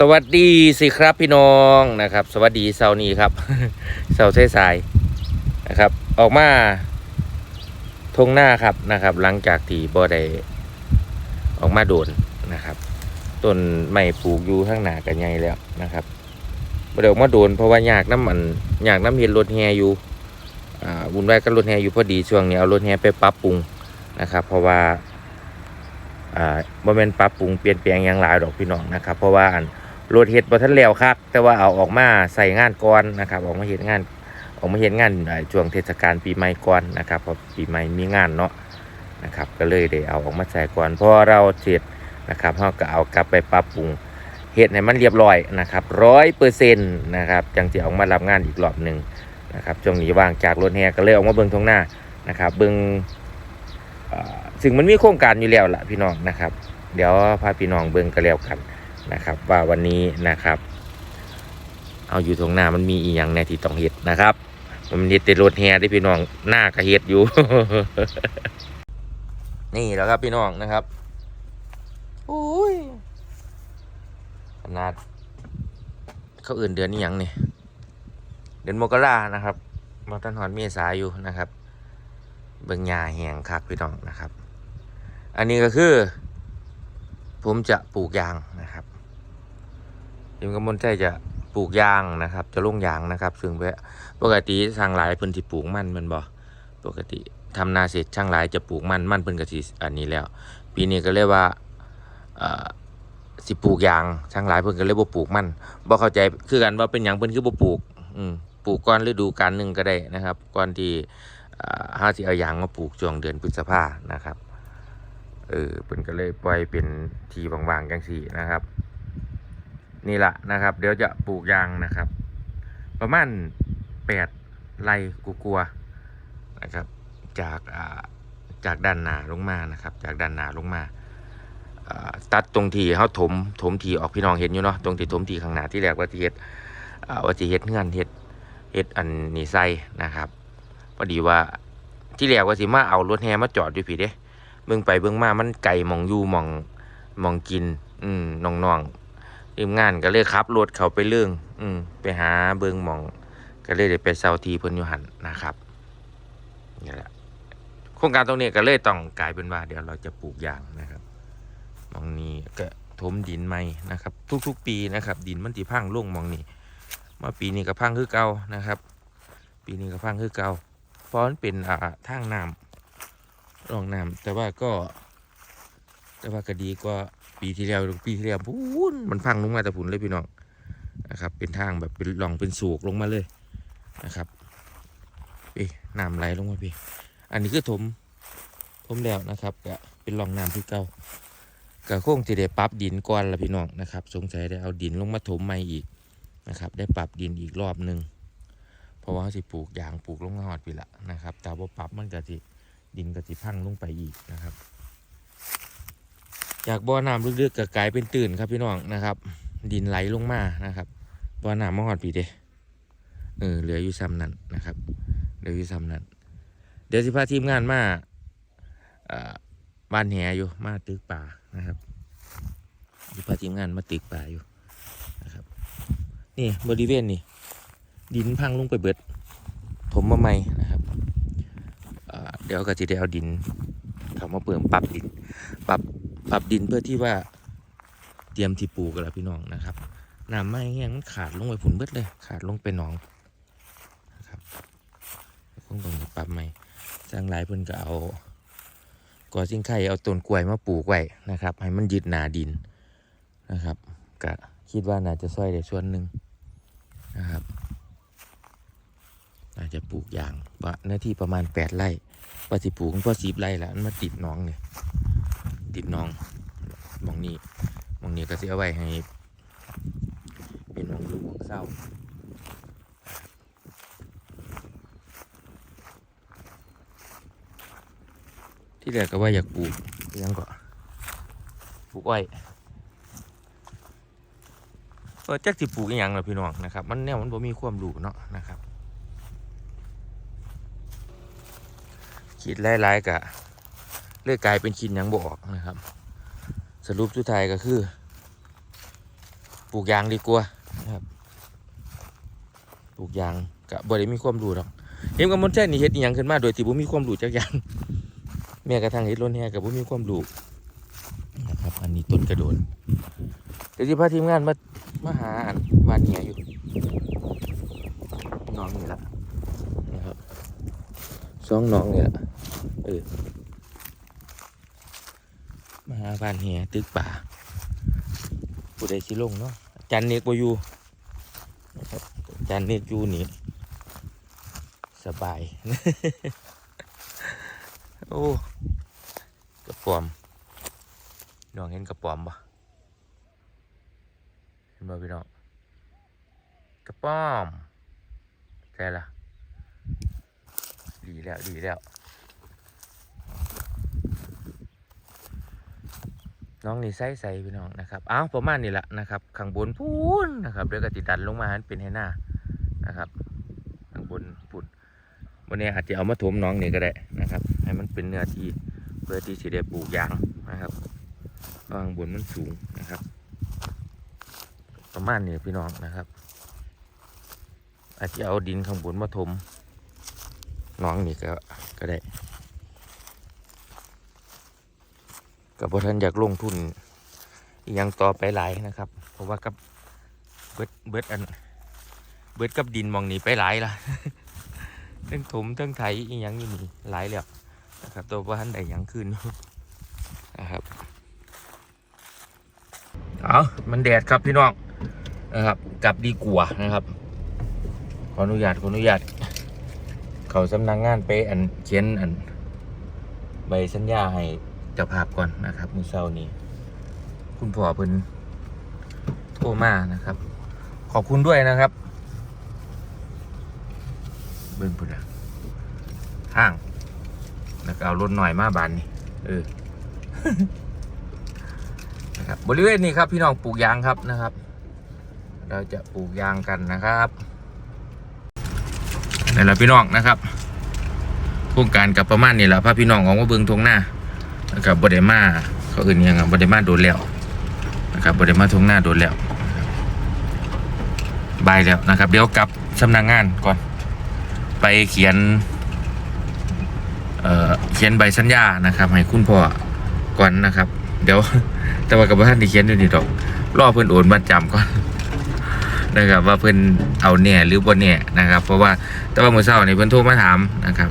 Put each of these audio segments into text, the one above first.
สวัสดีสิครับพี่น้องนะครับ สวัสดีเสาร์นี้ครับเสาร์สายนะครับ ออกมาทงหน้าครับนะครับ หลังจากที่บ่ได้ออกมาโดนนะครับต้นไม้ปลูกอยู่ข้างหน้ากันใหญ่แล้วนะครับบ่ได้ออกมาโดนเพราะว่าอยากน้ำมันอยากน้ำเห็นรถแฮอยู่อ่าบุญไว้กับรถแฮอยู่พอดีช่วงนี้เอารถแฮไปปรับปรุงนะครับ เพราะว่าอ่าบ่แม่นปรับปรุงเปลี่ยนแปลงอย่างหลายดอกพี่น้องนะครับ เพราะว่าอัน รถเฮ็ดบ่ทันแล้วครับ แต่ว่าเอาออกมาใส่งานก่อนนะครับ ออกมาเฮ็ดงาน ออกมาเฮ็ดงานช่วงเทศกาลปีใหม่ก่อนนะครับเพราะปีใหม่มีงานเนาะนะครับ ก็เลยได้เอาออกมาใส่ก่อนพอเราเสร็จนะครับเฮาก็เอากลับไปปรับปรุงเฮ็ดให้มันเรียบร้อยนะครับ100%นต์นะครับจังสิออกมารับงานอีกรอบหนึ่งนะครับช่วงนี้ว่างจากรถแห่ก็เลยออกมาเบิ่งทงหน้านะครับ เบิ่งเอ่อซึ่งมันมีโครงการอยู่แล้วล่ะพี่น้องนะครับ เดี๋ยวพาพี่น้องเบิ่งกันแล้วกัน นะครับว่าวันนี้นะครับ เอาอยู่ตรงหน้ามันมีอีหยังแน่ที่ต้องเฮ็ดนะครับ มันเฮ็ดแต่รถแฮที่พี่น้องหน้าก็เฮ็ดอยู่ นี่แล้วครับพี่น้องนะครับโอ้ยขนาดเขาอื่นเดือนนี้ยังนี่เดือนมกรานะครับมาตันหอนเมษาอยู่นะครับ เบิงหญ้าแหงคักพี่น้องนะครับ อันนี้ก็คือ ผมจะปลูกยางนะครับ ยิมกำมลใจจะปลูกยางนะครับ จะลงยางนะครับ ซึ่งปกติทางหลายเพิ่นที่ปลูกมันมันบ่ปกติทำนาเสร็จช่างหลายจะปลูกมันมันเพิ่นก็สิอันนี้แล้ว ปีนี้ก็เรียกว่าสิปลูกยางช่างหลายเพิ่นก็เลยบ่ปลูกมันบ่เข้าใจคือกันว่าเป็นหยังเพิ่นคือบ่ปลูกอืมปลูกก่อนฤดูกาลหนึ่งก็ได้นะครับก่อนที่ห้าสิเอายางมาปลูกช่วงเดือนพฤษภานะครับเออเป็นก็เลยปล่อยเป็นทีบางๆจังสี่นะครับ นี่ละนะครับ เดี๋ยวจะปลูกยางนะครับ ประมาณแปดไร่กูกลัวๆนะครับ จากจากด้านหนาลงมานะครับ จากด้านหนาลงมาตัดตรงที่เขาถมถมทีออกพี่น้องเห็นอยู่เนาะตรงที่ถมทีข้างหน้าที่แรกว่าที่เฮ็ดอ่าว่าที่เฮ็ดเงื่อนเฮ็ดเฮ็ดอันนี้ใส่นะครับพอดีว่าที่แรกว่าสิมาเอารถแฮมาจอดอยู่พี่เด้เบิ่งไปเบิ่งมามันไก่มองอยู่มองมองกิน อืมน้องๆ ทีมงานก็เลยขับรถเขาไปเรื่อง อืมไปหาเบิงหมอง ก็เลยได้ไปเซาทีเพิ่นอยู่หันนะครับนี่แหละโครงการตรงนี้ก็เลยต้องกลายเป็นว่า เดี๋ยวเราจะปลูกยางนะครับมองนี้ก็ถมดินใหม่นะครับ ทุก ๆ ปีนะครับ ดินมันสิพังลงมองนี้มาปีนี้ก็พังคือเก่านะครับ ปีนี้ก็พังคือเก่าเพราะมันเป็นอ่าทางน้ำรองน้ำแต่ว่าก็ แต่ว่าก็ดีกว่า ปีที่แล้วปีที่แล้วพูนมันพังลงมาแต่ผุนเลยพี่น้องนะครับ เป็นทางแบบเป็นหล่องเป็นสูกลงมาเลยนะครับพี่น้ำไหลลงมาพี่ อันนี้คือถมถมแล้วนะครับก็เป็นหล่องน้ำที่เก่าก็คงจะได้ปรับดินก่อนละพี่น้องนะครับ สงสัยได้เอาดินลงมาถมใหม่อีกนะครับ ได้ปรับดินอีกรอบหนึ่งเพราะว่าเขาสิปลูกยางปลูกลงหอดไปละนะครับ แต่ว่าปรับมันก็สิดินก็สิพังลงไปอีกนะครับ จากบ่อน้ำลึกๆก็กลายเป็นตื่นครับพี่น้องนะครับ ดินไหลลงมานะครับบ่อน้ำมาหอดปีเดเออเหลืออยู่ซ้ำนั้นนะครับเหลืออยู่ซ้ำนั้นเดี๋ยวสิพาทีมงานมาบ้านแหอยู่มาตึกป่านะครับสิพาทีมงานมาตึกป่าอยู่นะครับนี่บริเวณนี่ดินพังลงไปเบิดถมมาใหม่นะครับเดี๋ยวก็จะได้เอาดิน เขามาเปิ่มปรับดิน ปรับปรับดินเพื่อที่ว่าเตรียมที่ปลูกกันแล้วพี่น้องนะครับน้ำไม่แห้งมันขาดลงไปผุนเบิดเลย ขาดลงไปหนองนะครับคงต้องปรับใหม่สร้างหลายเพิ่นก็เอาก่อสิ่งไข่เอาต้นกล้วยมาปลูกไว้นะครับ ให้มันยึดหนาดินนะครับก็คิดว่าน่าจะช่วยได้ส่วนหนึ่งนะครับาจะปลูกยางว่าหน้าที่ประมาณแปดไร่ว่าสิปลูกพอสิบไร่ล้วมันมาติดน้องเนี่ยติดน้องมองนี้มองนี้ก็จะเอาไว้ให้ เป็นหมองลูกหมองเศร้าที่แรกก็ว่าอยากปลูกยังก็ปลูกอ้อยเออจักสิปลูกอหยังล่ะพี่น้องนะครับ มันแนวมันบ่มีความรู้เนาะนะครับ คิดหลายๆกะเลือกกลายเป็นคิดยังบออกนะครับ สรุปสุดท้ายก็คือ ปลูกยางดีกว่านะครับปลูกยางก็บ่ได้มีความรู้หรอกเห็นกับมนแจ้นี่เฮ็ดอีหยังขึ้นมาโดยที่บ่มีความรู้จักอย่างแม้กระทั่งเฮ็ดรถแห่ก็บ่มีความรู้นะครับ อันนี้ต้นกระโดนเดี๋ยวสิพาทีมงานมามาหาอันวานเหียอยู่น้องนี่ละนะครับสองน้องนี่ละ เออมาบ้านเหียตึกป่าผู้ใดสิลงเนาะจันเนกบอยู่จันเนกอยู่นี่ สบาย โอ้กระป๋อมน้องเห็นกระป๋อมปะเห็นบ่พี่น้องกระป๋อมใช่ละดีแล้วดีแล้ว น้องนี่ใส่ใส่พี่น้องนะครับอ้าวประมาณนี้แหละนะครับข้างบนพูนนะครับเดี๋ยวก็ติดดันลงมาให้เป็นให้หน้านะครับข้างบนปุ่นวันนี้อาจจะเอามาถมน้องนี่ก็ได้นะครับ ให้มันเป็นเนื้อที่เพื่อที่จะได้ปลูกยางนะครับข้างบนมันสูงนะครับ ประมาณนี้พี่น้องนะครับ อาจจะเอาดินข้างบนมาถมน้องนี่ก็ก็ได้ กับพท่านอยากลงทุนยังต่อไปหลายนะครับ เพราะว่ากับเบิดเบิดอันเบิดกับดินมองนี้ไปหลายละทั้งถมทั้งไถอีหยังอยู่นี่หลายแล้วนะครับตัวว่าท่านใดหยังขึ้นนะครับเอามันแดดครับพี่น้องนะครับกลับดีกว่านะครับ ขออนุญาตขออนุญาต เขาสำนักงงานไปอันเขียนอันใบสัญญาให้ เจ้าภาพก่อนนะครับมือเช้านี้ คุณพ่อเพิ่นโทรมานะครับ ขอบคุณด้วยนะครับ เบิ่งพุ่นอะทางแล้วก็เอารถหน่อยมาบานนี่เออนะครับบริเวณนี้ครับพี่น้องปลูกยางครับนะครับ เราจะปลูกยางกันนะครับนี่แหละพี่น้องนะครับโครงการกับประมาณนี้แหละพาพี่น้องของว่าเบิงทงหน้า นะครับบไดมาเขาอื่นยังบไดมาโดนแล้วนะครับบไดมาทงหน้าโดนแล้วครับบายแล้วนะครับ เดี๋ยวกลับสำนักงานก่อน ไปเขียนเเขียนใบสัญญานะครับ ให้คุณพ่อก่อนนะครับ เดี๋ยวแต่ว่ากับท่านที่เขียนอยู่นี่ดอกรอเพิ่อนโอนมาจำก่อนนะครับ ว่าเพิ่อนเอาเนี่ยหรือบ่เนี่ยนะครับ เพราะว่าแต่ว่ามือเช้านี่เพิ่อนโทรมาถามนะครับ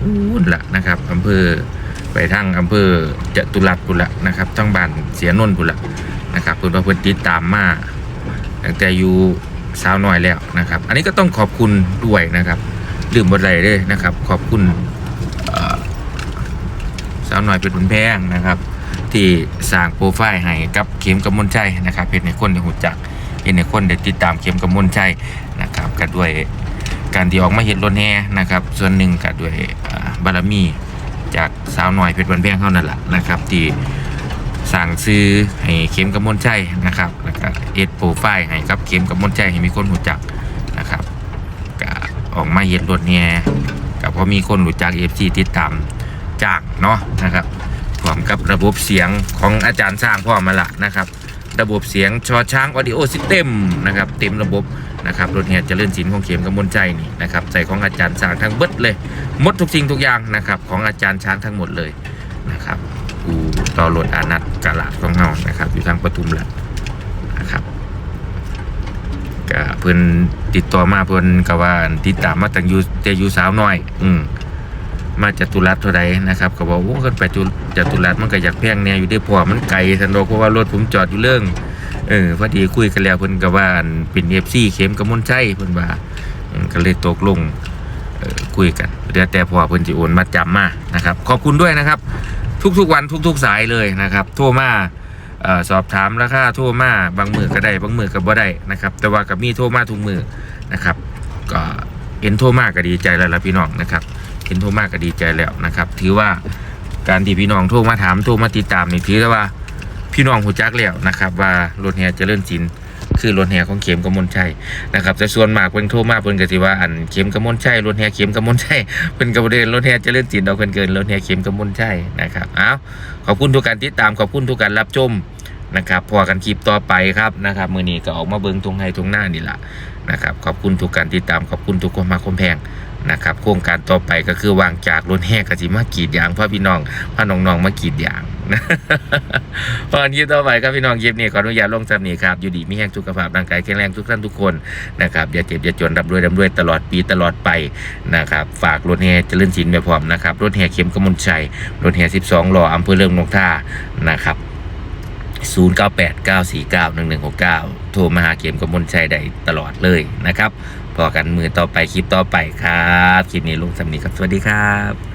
พูดละนะครับอำเภอ ไปทางอำเภอจตุรัสปุละนะครับทั้งบ้านเสียนนท์ปุละนะครับเพื่อนเพื่อนติดตามมาตั้งแต่อยู่สาวน้อยแล้วนะครับ อันนี้ก็ต้องขอบคุณด้วยนะครับลืมบทไรเลยนะครับ ขอบคุณสาวน้อยเป็นผลแพงนะครับ ที่สร้างโปรไฟล์ให้กับเข็มกำมลใจนะครับเป็นในคนที่หูจักเป็นในคนได้ติดตามเข็มกำมลใจนะครับก็ด้วยการที่ออกมาเห็นรถแห่นะครับ ส่วนหนึ่งก็ด้วยบารมี จากสาวหน่อยเพชรบันแพงเท่านั้นแหละนะครับ ที่สั่งซื้อให้เข็มกำมลใจนะครับแล้วก็เอ็ดโปรไฟล์ให้กับเข็มกำมลใจให้มีคนรู้จักนะครับก็ออกมาเห็นรถแห่ยก็เพราะมีคนรู้จักเอฟซีติดตามจากเนาะนะครับพร้อมกับระบบเสียงของอาจารย์สร้างพ่อมาละนะครับ ระบบเสียงชอช้างออดิโอซิสเต็มนะครับเต็มระบบ นะครับรถเฮียจเจริญศิลป์ของเข็มกำมลใจนี่นะครับใส่ของอาจารย์ช้างทั้งเบิดเลยหมดทุกสิ่งทุกอย่างนะครับของอาจารย์ช้างทั้งหมดเลยนะครับอูต่อรถอานัตกาลาดของเฮานะครับ อยู่ทางปทุมแหละนะครับก็เพิ่นติดต่อมาเพิ่นก็ว่าติดตามมาตั้งอยู่แต่อยู่สาวน้อย อืมมาจตุรัสเท่าใดนะครับก็บอกโอ้กันไปจตุรัสมันก็อยากแพงแน่อยู่เด้อเพราะว่ามันไกลทันดอกเพราะว่ารถผมจอดอยู่เรื่อง เออพอดีคุยกันแล้วเพิ่นก็ว่าอั่นเป็นเอฟซีเข้มกระมวลใจเพิ่นว่าก็เลยตกลงคุยกันเดี๋ยวแต่พอเพิ่นสิโอนมาจำมานะครับ ขอบคุณด้วยนะครับ ทุกๆวันทุก ๆ สายเลยนะครับโทรมาออสอบถามราคาโทรมาบางมือก็ได้บางมือก็บ่ได้นะครับ แต่ว่ากับมีโทรมาทุกมือนะครับ ก็เห็นโทรมาก็ดีใจแล้วล่ะพี่น้องนะครับเห็นโทรมาก็ดีใจแล้วนะครับ ถือว่าการที่พี่น้องโทรมาถามโทรมาติดตามนี่ถือว่า พี่น้องหูจักแล้วนะครับ ว่ารถแห่เจริญจินคือรถแห่ของเข็มกมลชัยนะครับแต่ส่วนมากเพิ่นโทรมาเพิ่นก็สิว่าอันเข็มกมลชัยรถแห่เข็มกมลชัยเพิ่นก็บ่ได้รถแห่เจริญจินดอกเพิ่นเกินรถแห่เข็มกมลชัยนะครับอ้าวขอบคุณทุกการติดตามขอบคุณทุกการรับชมนะครับพอกันคลิปต่อไปครับนะครับมือนี้ก็ออกมาเบิงทงไห้ทงหน้านี่แหละนะครับขอบคุณทุกการติดตามขอบคุณทุกคนมาคมแพงนะครับโครงการต่อไปก็คือวางจากรถแห่กะจิมากรีดยางพ่อพี่น้องพ่อน้องๆมากรีดยาง พอนคลิปต่อไปครับพี่น้องคลิปนี้ขออนุญาตลงจำนี้ครับอยู่ดีมีแห่งสุขภาพร่างกายแข็งแรงทุกท่านทุกคนนะครับอย่าเจ็บอย่าจนรับด้วยรับด้วยตลอดปีตลอดไปนะครับฝากรถแห่เจริญศิลป์ไปพร้อมนะครับรถแห่เข็มกมลชัยรถแห่12ล้ออำเภอเริงนกท่านะครับ0989491169 โทรมาหาเกมกมลชัยได้ตลอดเลยนะครับพอกันมือต่อไปคลิปต่อไปครับ คลิปนี้ลงสำนีครับ สวัสดีครับ